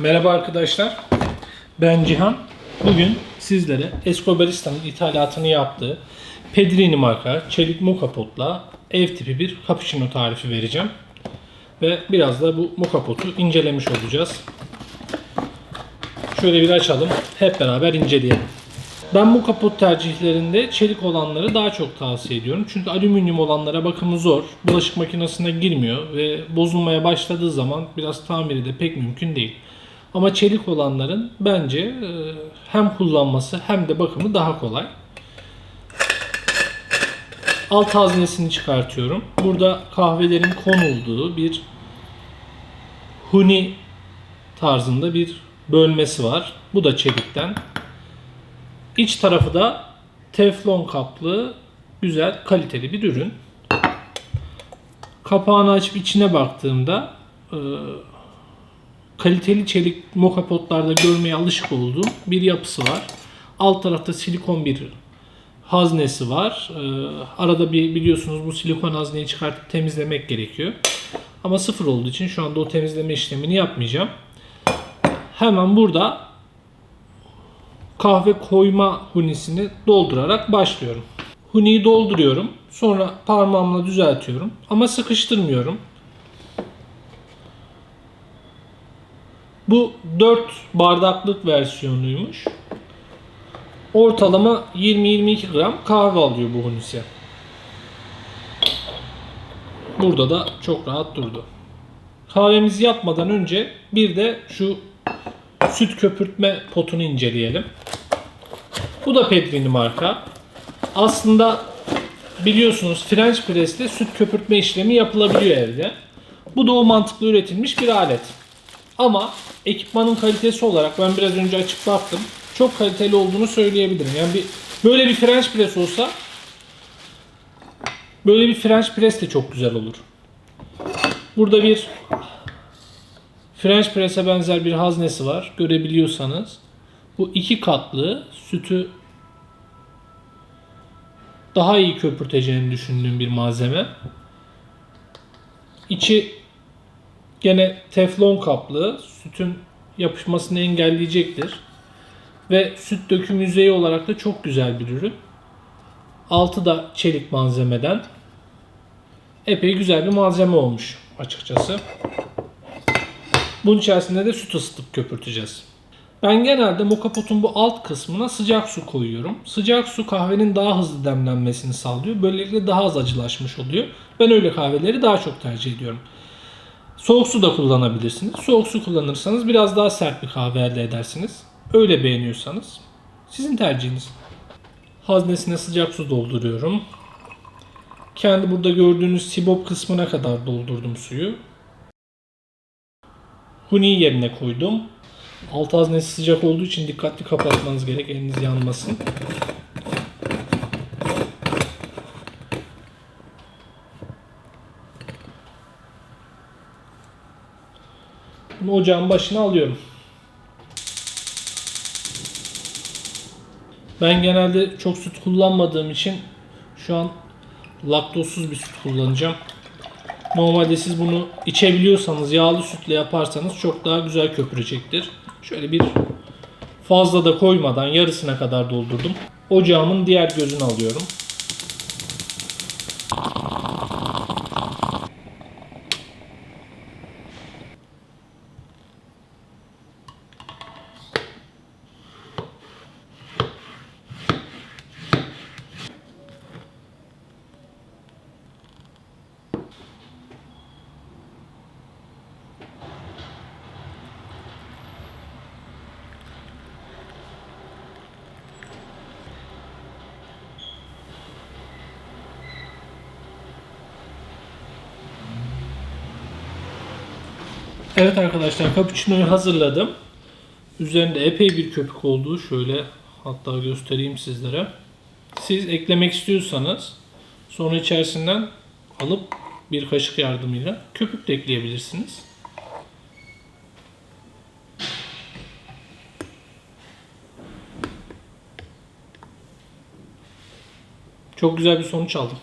Merhaba arkadaşlar. Ben Cihan. Bugün sizlere Escobarista'nın ithalatını yaptığı Pedrini marka çelik moka potla ev tipi bir cappuccino tarifi vereceğim. Ve biraz da bu moka potu incelemiş olacağız. Şöyle bir açalım. Hep beraber inceleyelim. Ben bu kaput tercihlerinde çelik olanları daha çok tavsiye ediyorum. Çünkü alüminyum olanlara bakımı zor. Bulaşık makinesine girmiyor ve bozulmaya başladığı zaman biraz tamiri de pek mümkün değil. Ama çelik olanların bence e, hem kullanması hem de bakımı daha kolay. Alt haznesini çıkartıyorum. Burada kahvelerin konulduğu bir huni tarzında bir bölmesi var. Bu da çelikten. İç tarafı da teflon kaplı güzel kaliteli bir ürün. Kapağını açıp içine baktığımda e, kaliteli çelik moka potlarda görmeye alışık olduğum bir yapısı var. Alt tarafta silikon bir haznesi var. E, arada bir biliyorsunuz bu silikon hazneyi çıkartıp temizlemek gerekiyor. Ama sıfır olduğu için şu anda o temizleme işlemini yapmayacağım. Hemen burada kahve koyma hunisini doldurarak başlıyorum. Huniyi dolduruyorum. Sonra parmağımla düzeltiyorum. Ama sıkıştırmıyorum. Bu 4 bardaklık versiyonuymuş. Ortalama 20-22 gram kahve alıyor bu hunisi. Burada da çok rahat durdu. Kahvemizi yapmadan önce bir de şu süt köpürtme potunu inceleyelim. Bu da Pedrini marka. Aslında biliyorsunuz French press'te süt köpürtme işlemi yapılabiliyor evde. Bu da o mantıklı üretilmiş bir alet. Ama ekipmanın kalitesi olarak ben biraz önce açıp baktım. Çok kaliteli olduğunu söyleyebilirim. Yani bir böyle bir French press olsa böyle bir French press de çok güzel olur. Burada bir French press'e benzer bir haznesi var. Görebiliyorsanız. Bu iki katlı sütü daha iyi köpürteceğini düşündüğüm bir malzeme. İçi gene teflon kaplı. Sütün yapışmasını engelleyecektir. Ve süt döküm yüzeyi olarak da çok güzel bir ürün. Altı da çelik malzemeden. Epey güzel bir malzeme olmuş açıkçası. Bunun içerisinde de süt ısıtıp köpürteceğiz. Ben genelde moka potun bu alt kısmına sıcak su koyuyorum. Sıcak su kahvenin daha hızlı demlenmesini sağlıyor. Böylelikle daha az acılaşmış oluyor. Ben öyle kahveleri daha çok tercih ediyorum. Soğuk su da kullanabilirsiniz. Soğuk su kullanırsanız biraz daha sert bir kahve elde edersiniz. Öyle beğeniyorsanız sizin tercihiniz. Haznesine sıcak su dolduruyorum. Kendi burada gördüğünüz sibop kısmına kadar doldurdum suyu. Huni yerine koydum. Alt haznesi sıcak olduğu için dikkatli kapatmanız gerek eliniz yanmasın. Bunu ocağın başına alıyorum. Ben genelde çok süt kullanmadığım için şu an laktozsuz bir süt kullanacağım. Normalde siz bunu içebiliyorsanız yağlı sütle yaparsanız çok daha güzel köpürecektir. Şöyle bir fazla da koymadan yarısına kadar doldurdum. Ocağımın diğer gözünü alıyorum. Evet arkadaşlar cappuccino'yu hazırladım. Üzerinde epey bir köpük olduğu şöyle hatta göstereyim sizlere. Siz eklemek istiyorsanız sonra içerisinden alıp bir kaşık yardımıyla köpük de ekleyebilirsiniz. Çok güzel bir sonuç aldım.